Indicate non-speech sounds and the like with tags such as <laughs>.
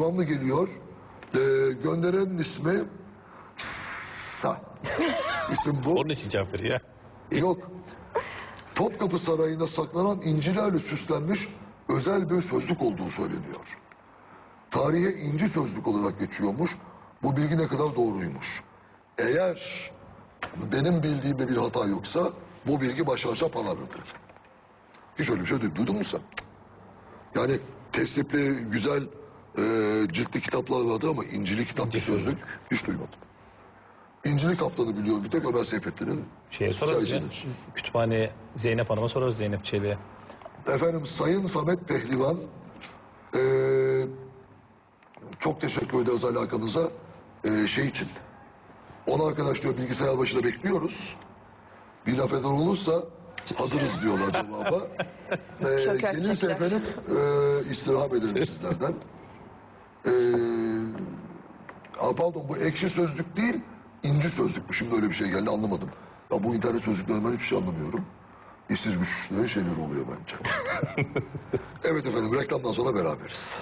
Devamlı geliyor. Ee, gönderenin ismi Sa. <laughs> İsim bu. Onun için cevap veriyor. Yok. Topkapı Sarayı'nda saklanan incilerle süslenmiş özel bir sözlük olduğu söyleniyor. Tarihe inci sözlük olarak geçiyormuş. Bu bilgi ne kadar doğruymuş. Eğer benim bildiğimde bir hata yoksa bu bilgi başarsa palavradır. Hiç öyle bir şey duydun mu sen? Yani tesipli, güzel e, ciltli kitaplar vardı ama incili kitap bir İnci sözlük hiç duymadım. İncili kaptanı biliyorum bir tek Ömer Seyfettin'in Şeye sorarız ya. Hikayesidir. Kütüphane Zeynep Hanım'a sorarız Zeynep Çelik'e. Efendim Sayın Samet Pehlivan eee, çok teşekkür ederiz alakanıza eee, şey için. On arkadaş diyor bilgisayar başında bekliyoruz. Bir laf eden olursa hazırız diyorlar cevaba. Eee <laughs> Şoker gelirse efendim eee istirham ederim sizlerden. Aa, pardon bu ekşi sözlük değil inci sözlükmüş. Şimdi öyle bir şey geldi anlamadım. Ya bu internet sözlüklerinden hiçbir şey anlamıyorum. İşsiz güçlülerin şeyleri oluyor bence. <laughs> evet efendim reklamdan sonra beraberiz.